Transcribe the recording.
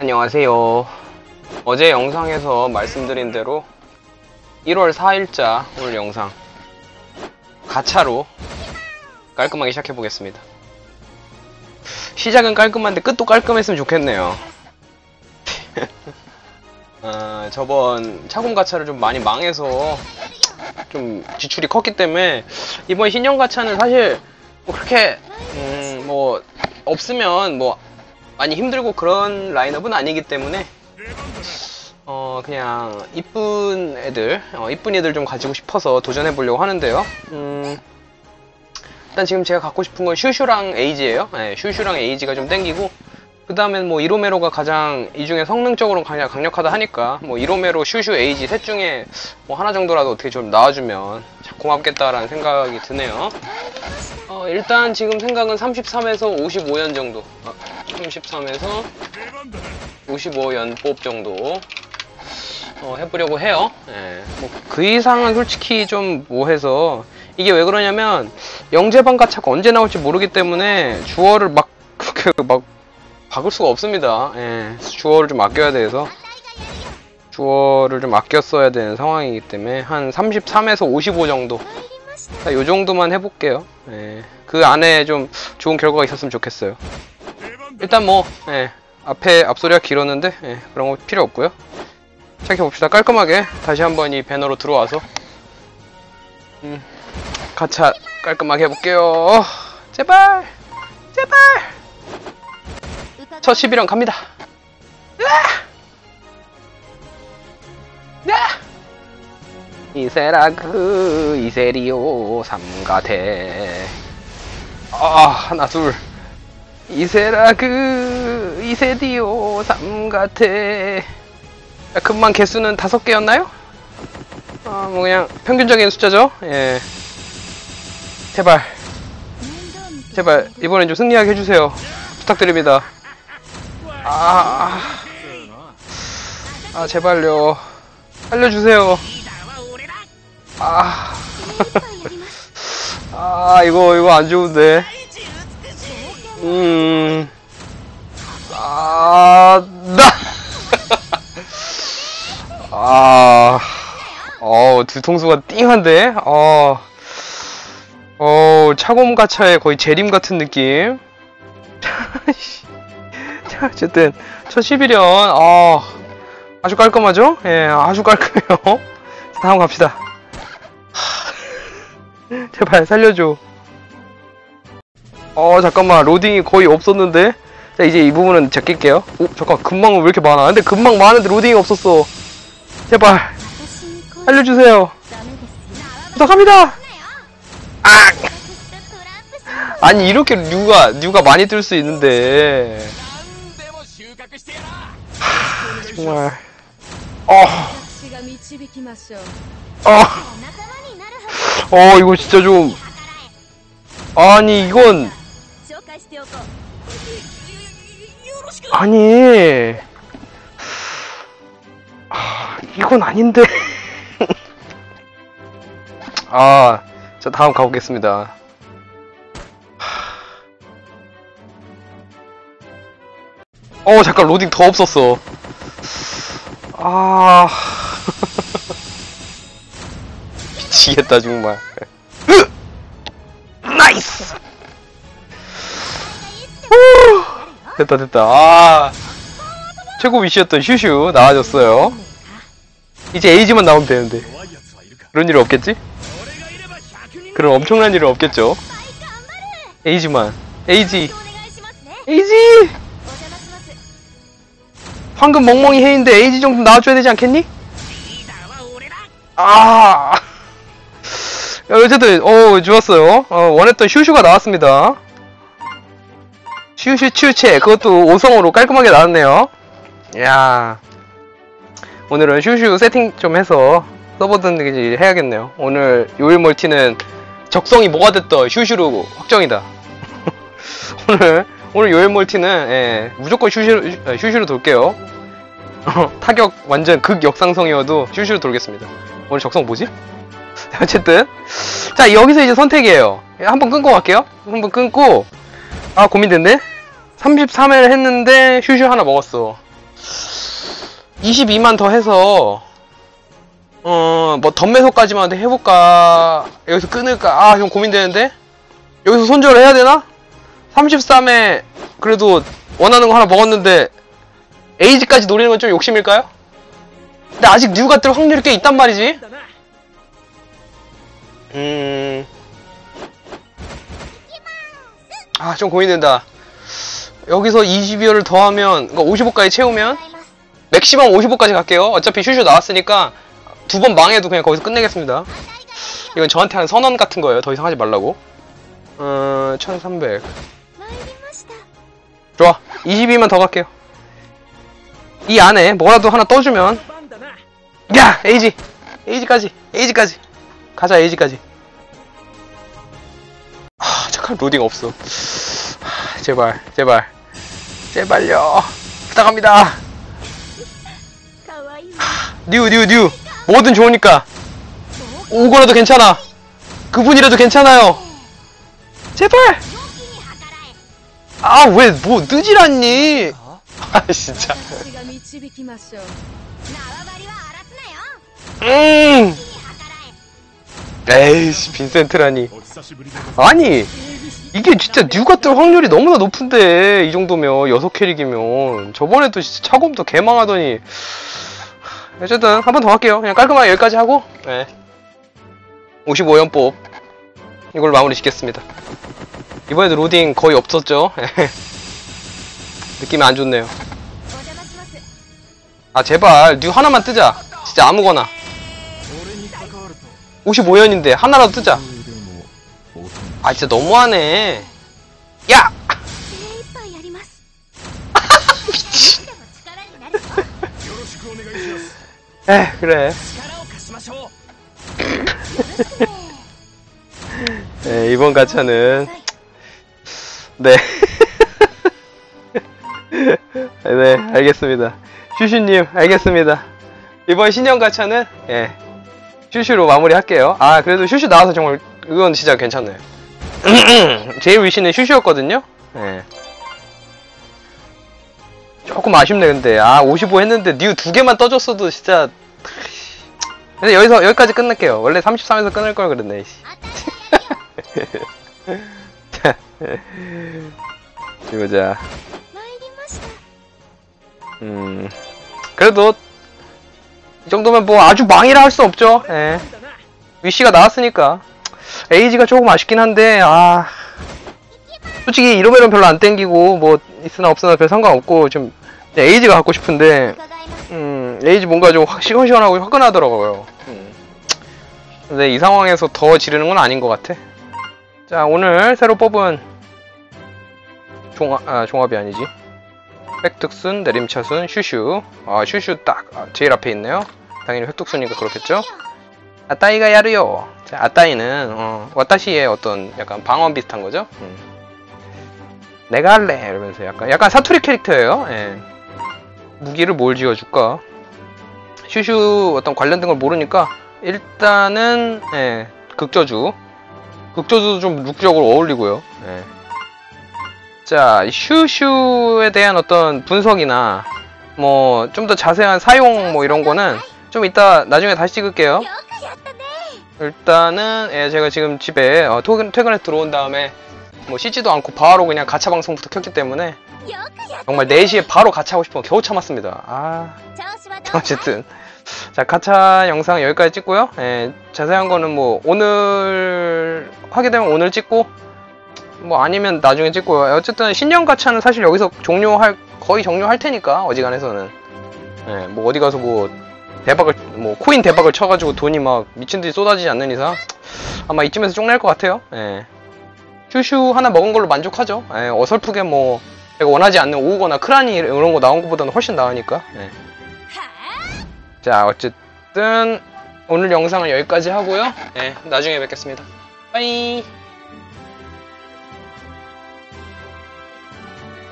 안녕하세요. 어제 영상에서 말씀드린 대로 1월 4일자 오늘 영상 가차로 깔끔하게 시작해 보겠습니다. 시작은 깔끔한데 끝도 깔끔했으면 좋겠네요. 어, 저번 차공 가차를 좀 많이 망해서 좀 지출이 컸기 때문에 이번 신형 가차는 사실 뭐 그렇게 음, 없으면 뭐 많이 힘들고 그런 라인업은 아니기 때문에 어 그냥 이쁜 애들 어, 이쁜 애들 좀 가지고 싶어서 도전해 보려고 하는데요. 음 일단 지금 제가 갖고 싶은 건 슈슈랑 에이지예요. 네, 슈슈랑 에이지가 좀 땡기고 그 다음엔 뭐 이로메로가 가장 이 중에 성능적으로 가장 강력하다 하니까 뭐 이로메로 슈슈 에이지 셋 중에 뭐 하나 정도라도 어떻게 좀 나와주면 참 고맙겠다라는 생각이 드네요 어, 일단 지금 생각은 33에서 55연 정도. 아, 33에서 55연 뽑 정도 어, 해보려고 해요. 예. 뭐그 이상은 솔직히 좀 뭐해서. 이게 왜 그러냐면 영재방가 차가 언제 나올지 모르기 때문에 주어를 막 그렇게 막 박을 수가 없습니다. 예. 주어를 좀 아껴야 돼서. 주어를 좀 아껴 써야 되는 상황이기 때문에 한 33에서 55 정도. 자, 요 정도만 해볼게요. 예. 그 안에 좀 좋은 결과가 있었으면 좋겠어요. 일단 뭐, 예. 앞에 앞소리가 길었는데, 예. 그런 거 필요 없고요. 시작해봅시다. 깔끔하게 다시 한번 이 배너로 들어와서, 음, 가차 깔끔하게 해볼게요. 제발! 제발! 첫 11원 갑니다. 으아! 이세라그 이세리오 삼가대. 아 하나 둘. 이세라그 이세디오 삼가태 금방 개수는 다섯 개였나요? 아 뭐 그냥 평균적인 숫자죠? 예. 제발. 제발 이번엔 좀 승리하게 해주세요. 부탁드립니다. 아, 아, 아 제발요. 살려주세요. 아. 아, 이거, 이거 안 좋은데. 음. 아, 나! 아. 어, 뒤통수가 띵한데? 어. 어, 차곰가차의 거의 재림 같은 느낌. 자, 어쨌든, 1011연, 어, 아주 깔끔하죠? 예, 아주 깔끔해요. 다음 갑시다. 제발 살려줘. 어 잠깐만. 로딩이 거의 없었는데? 자 이제 이 부분은 제낄게요. 오 잠깐 금방은 왜 이렇게 많아? 근데 금방 많은데 로딩이 없었어. 제발. 살려주세요. 부탁합니다. 아 아니 이렇게 류가 류가 많이 뜰 수 있는데. 하, 정말. 어 어. 어 이거 진짜 좀. 아니 이건. 아니. 이건 아닌데. 아 자 다음 가보겠습니다. 어 잠깐 로딩 더 없었어. 아. 미치겠다 정말. 나이스! 오! 됐다 됐다. 아 최고 위시였던 슈슈 나아졌어요. 이제 에이지만 나오면 되는데. 그런 일은 없겠지? 그런 엄청난 일은 없겠죠? 에이지만. 에이지. 에이지! 황금 멍멍이 해인데 에이지 정도 나와줘야 되지 않겠니? 아! 야, 어쨌든 어 좋았어요. 어, 원했던 슈슈가 나왔습니다. 슈슈 츄체 그것도 5성으로 깔끔하게 나왔네요. 야. 오늘은 슈슈 세팅 좀 해서 써보든지 해야겠네요. 오늘 요일 멀티는 적성이 뭐가 됐던 슈슈로 확정이다. 오늘 오늘 요일 멀티는 예, 무조건 슈슈로, 슈슈로 돌게요. 타격 완전 극 역상성이어도 슈슈로 돌겠습니다. 오늘 적성 뭐지? 어쨌든 자 여기서 이제 선택이에요 한번 끊고 갈게요 한번 끊고 아 고민됐네 33회를 했는데 슈슈 하나 먹었어. 22만 더 해서 어, 뭐 덤매소까지만 해볼까? 여기서 끊을까? 아, 좀 고민되는데? 여기서 손절을 해야 되나? 33회 그래도 원하는 거 하나 먹었는데 에이지까지 노리는 건 좀 욕심일까요? 근데 아직 뉴가 뜰 확률이 꽤 있단 말이지. 음. 아, 좀 고민된다. 여기서 22열을 더하면, 그러니까 55까지 채우면, 맥시멈 55까지 갈게요. 어차피 슈슈 나왔으니까, 두 번 망해도 그냥 거기서 끝내겠습니다. 이건 저한테 하는 선언 같은 거예요. 더 이상 하지 말라고. 어, 1300. 좋아. 22만 더 갈게요. 이 안에 뭐라도 하나 떠주면, 야! 에이지! 에이지까지! 에이지까지! 가자 에이지까지. 아 잠깐 로딩 없어. 아, 제발 제발. 제발요. 부탁합니다. 뉴뉴 뉴. 뭐든 좋으니까. 오거라도 괜찮아. 그분이라도 괜찮아요. 제발. 아 왜 뭐 늦으라니? 아 진짜. 음. 에이씨 빈센트라니. 아니 이게 진짜 뉴가 뜰 확률이 너무나 높은데 이 정도면 여섯 캐릭이면. 저번에도 진짜 차곰도 개망하더니. 어쨌든 한 번 더 할게요. 그냥 깔끔하게 여기까지 하고 네. 55연법 이걸 마무리 짓겠습니다. 이번에도 로딩 거의 없었죠? 예. 느낌이 안 좋네요. 아 제발 뉴 하나만 뜨자. 진짜 아무거나. 55연인데 하나라도 뜨자 아 진짜 너무하네 야! 에 그래 네, 이번 가차는 네. 네, 알겠습니다. 슈슈님, 알겠습니다. 이번 신형 가차는 예, 슈슈로 마무리할게요. 아 그래도 슈슈 나와서 정말 이건 진짜 괜찮네. 제일 위시는 슈슈였거든요. 네. 조금 아쉽네 근데 아 55 했는데 뉴 두 개만 떠줬어도 진짜 근데 여기서 여기까지 끝낼게요 원래 33에서 끊을 걸 그랬네 씨. 자, 이거자 음 그래도 이 정도면 뭐 아주 망이라 할 수 없죠. 예. 위시가 나왔으니까. 에이지가 조금 아쉽긴 한데, 아. 솔직히 이러면 별로 안 땡기고, 뭐, 있으나 없으나 별 상관없고, 좀, 에이지가 갖고 싶은데, 음, 에이지 뭔가 좀 시원시원하고 화끈하더라고요. 음. 근데 이 상황에서 더 지르는 건 아닌 것 같아. 자, 오늘 새로 뽑은 종합, 아, 종합이 아니지. 획득순 내림차순 슈슈. 아 슈슈 딱. 아, 제일 앞에 있네요. 당연히 획득순이니까 그렇겠죠? 아따이가 야르요. 자, 아따이는 어, 와타시의 어떤 약간 방언 비슷한 거죠? 음. 내가 할래. 이러면서 약간 약간 사투리 캐릭터예요. 예. 무기를 뭘 지어줄까? 슈슈 어떤 관련된 걸 모르니까 일단은 예, 극저주. 극저주도 좀 룩적으로 어울리고요. 예. 자, 슈슈에 대한 어떤 분석이나 뭐 좀 더 자세한 사용 뭐 이런 거는 좀 이따 나중에 다시 찍을게요. 일단은 예, 제가 지금 집에 어, 퇴근, 에 들어온 다음에 뭐 씻지도 않고 바로 그냥 가차 방송부터 켰기 때문에 정말 4시에 바로 가차 하고 싶어 겨우 참았습니다. 아 어쨌든 자 가차 영상 여기까지 찍고요. 예, 자세한 거는 뭐 오늘 하게 되면 오늘 찍고 뭐 아니면 나중에 찍고요 어쨌든 신년 가차는 사실 여기서 종료할 거의 종료할 테니까 어지간해서는. 예, 뭐 어디 가서 뭐 대박을 뭐 코인 대박을 쳐가지고 돈이 막 미친 듯이 쏟아지지 않는 이상 아마 이쯤에서 쪽낼 것 같아요. 예. 슈슈 하나 먹은 걸로 만족하죠. 예, 어설프게 뭐 제가 원하지 않는 오거나 크라니 이런 거 나온 것보다는 훨씬 나으니까. 예. は자 어쨌든 오늘 영상은 여기까지 하고요. 네, 나중에 뵙겠습니다. 빠이